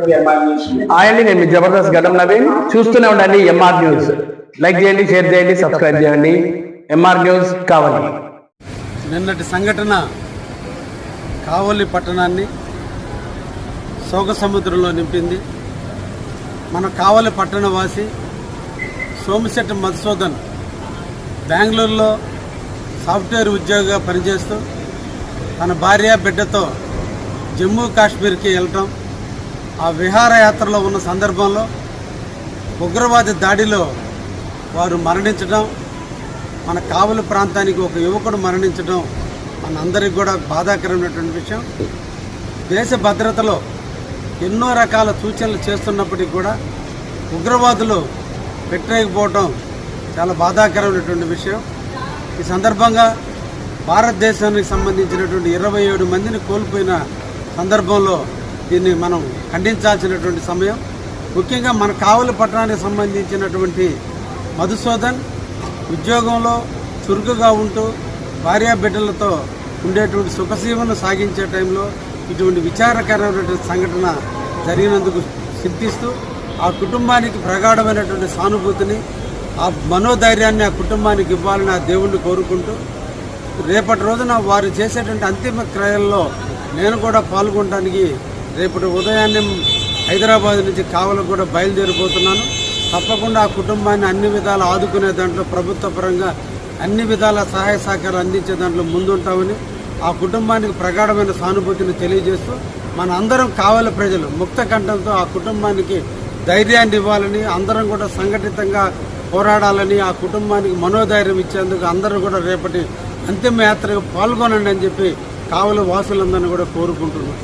అండి నేను జబర్దస్త్ గడ్డం నవీన్. చూస్తూనే ఉండండి ఎంఆర్ న్యూస్ లైక్ చేయండి షేర్ చేయండి సబ్స్క్రైబ్ చేయండి. ఎంఆర్ న్యూస్ కావాలి. నిన్నటి సంఘటన కావలి పట్టణాన్ని శోక సముద్రంలో నింపింది. మన కావలి పట్టణ వాసి సోమశెట్టి మధుసూదన్ బెంగళూరులో సాఫ్ట్వేర్ ఉద్యోగిగా పనిచేస్తూ తన భార్య బిడ్డతో జమ్మూ కాశ్మీర్కి వెళ్ళటం ఆ విహారయాత్రలో ఉన్న సందర్భంలో ఉగ్రవాద దాడిలో వారు మరణించడం మన కావలి ప్రాంతానికి ఒక యువకుడు మరణించడం మన అందరికి కూడా బాధాకరమైనటువంటి విషయం. దేశ భద్రతలో ఎన్నో రకాల సూచనలు చేస్తున్నప్పటికీ కూడా ఉగ్రవాదులు పెట్టలేకపోవడం చాలా బాధాకరమైనటువంటి విషయం. ఈ సందర్భంగా భారతదేశానికి సంబంధించినటువంటి ఇరవై ఏడు మందిని కోల్పోయిన సందర్భంలో దీన్ని మనం ఖండించాల్సినటువంటి సమయం. ముఖ్యంగా మన కావలి పట్టణానికి సంబంధించినటువంటి మధుసూదన్ ఉద్యోగంలో చురుకుగా ఉంటూ భార్యా బిడ్డలతో ఉండేటువంటి సుఖసీమను సాగించే టైంలో ఇటువంటి విచారకరమైనటువంటి సంఘటన జరిగినందుకు చింతిస్తూ ఆ కుటుంబానికి ప్రగాఢమైనటువంటి సానుభూతిని ఆ మనోధైర్యాన్ని ఆ కుటుంబానికి ఇవ్వాలని ఆ దేవుణ్ణి కోరుకుంటూ రేపటి రోజున వారు చేసేటువంటి అంతిమ క్రయంలో నేను కూడా పాల్గొనడానికి రేపటి ఉదయాన్నే హైదరాబాద్ నుంచి కావలకు కూడా బయలుదేరిపోతున్నాను. తప్పకుండా ఆ కుటుంబాన్ని అన్ని విధాలు ఆదుకునే దాంట్లో ప్రభుత్వ పరంగా అన్ని విధాల సహాయ సహకారాలు అందించే దాంట్లో ముందుంటామని ఆ కుటుంబానికి ప్రగాఢమైన సానుభూతిని తెలియజేస్తూ మన అందరం కావాలి ప్రజలు ముక్త కంఠంతో ఆ కుటుంబానికి ధైర్యాన్ని ఇవ్వాలని అందరం కూడా సంఘటితంగా పోరాడాలని ఆ కుటుంబానికి మనోధైర్యం ఇచ్చేందుకు అందరూ కూడా రేపటి అంతిమయాత్రకు పాల్గొనండి అని చెప్పి కావలి వాసులందరినీ కూడా కోరుకుంటున్నాను